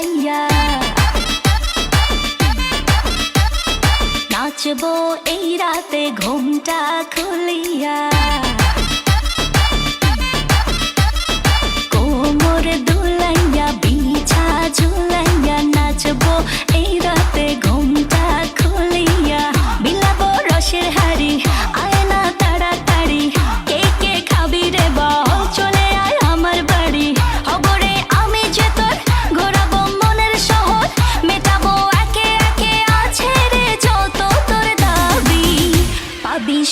भैया नाचबो ए राते घुमटा खुलिया।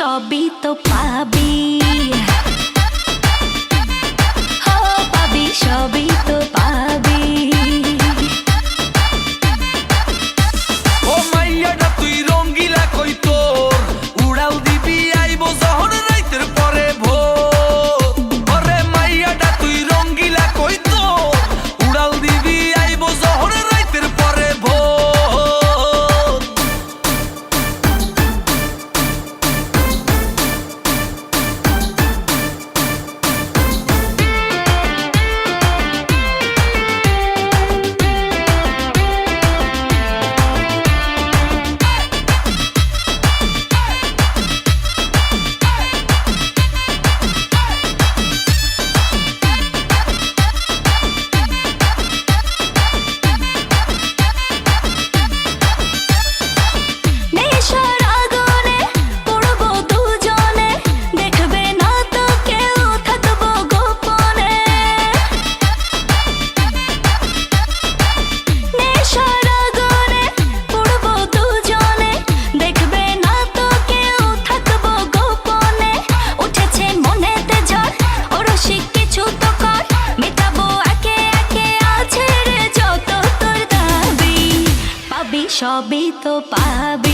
সবই তো তবে তো পাবে।